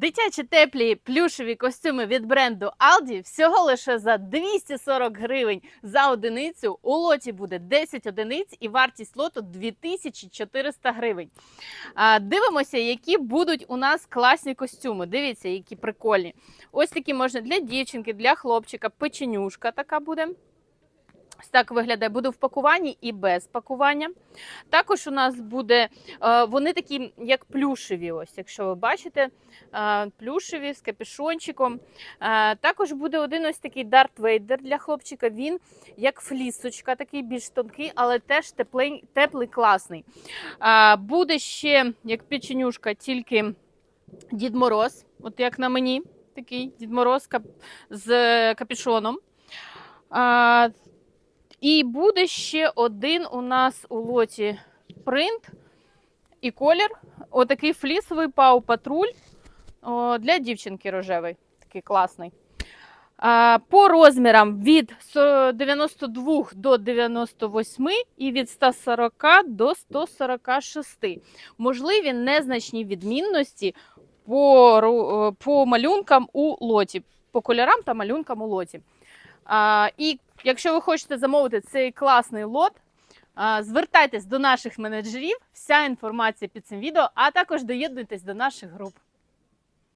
Дитячі теплі плюшеві костюми від бренду Aldi всього лише за 240 гривень за одиницю. У лоті буде 10 одиниць і вартість лоту 2400 гривень. А, Дивимося, які будуть у нас класні костюми. Дивіться, які прикольні. Ось такі можна для дівчинки, для хлопчика, печенюшка така буде. Ось так виглядає, буде в пакуванні і без пакування. Також у нас буде, е, вони такі, як плюшеві, ось, якщо ви бачите, е, плюшеві з капюшончиком. Е, Також буде один ось такий Дарт Вейдер для хлопчика. Він як флісочка, такий більш тонкий, але теж теплий, теплий класний. Буде ще як печенюшка, тільки Дід Мороз, от як на мені, такий Дід Мороз з капюшоном. І буде ще один у нас у лоті принт і колір. Отакий флісовий пау патруль для дівчинки рожевий. Такий класний. По розмірам від 92 до 98 і від 140 до 146. Можливі незначні відмінності по, по малюнкам у лоті, по кольорам та малюнкам у лоті. А, і якщо ви хочете замовити цей класний лот, а, звертайтесь до наших менеджерів. Вся інформація під цим відео, а також доєднуйтесь до наших груп.